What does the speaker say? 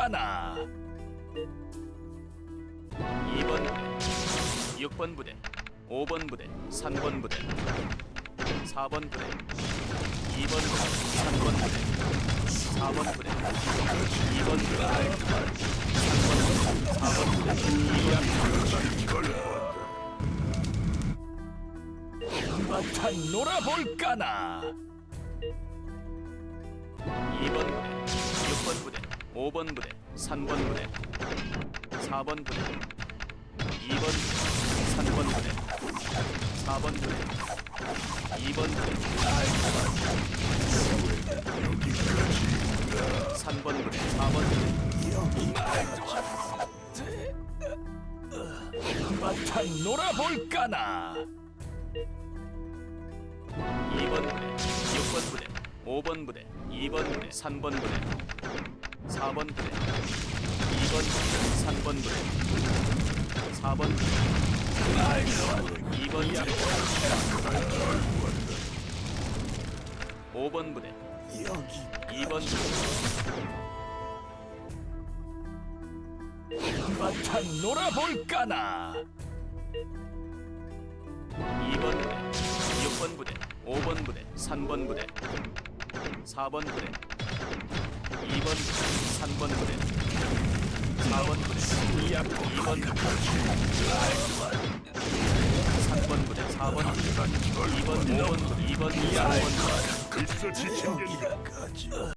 놀아볼까나? 2번 부대 6번 부대 5번 부대 3번 부대 4번 부대 2번 부대 3번 부대 4번 부대 2번 부대 3번 부대 4번 부대. 한바탕 놀아볼까나? 2번 부대 6번 부대 5번 부대 3번 부대 4번 부대 2번 부대 3번 부대 4번 부대 2번 부대. 3번 부대 4번 부대. 한바탕 놀아볼까나? 2번 부대 6번 부대 5번 부대 2번 부대 3번 부대 4번 부대 2번 부대 3번 부대 4번 부대 2번 부대 5번 부대 2번 부대 한바탕 놀아볼까나? 2번 부대 6번 부대 5번 부대 3번 부대 4번 부대 2번 부대 3번 부대 4번 부대 2번 부대 3번 부대 4번 부대 2번 5번 부대 2번 3번 부대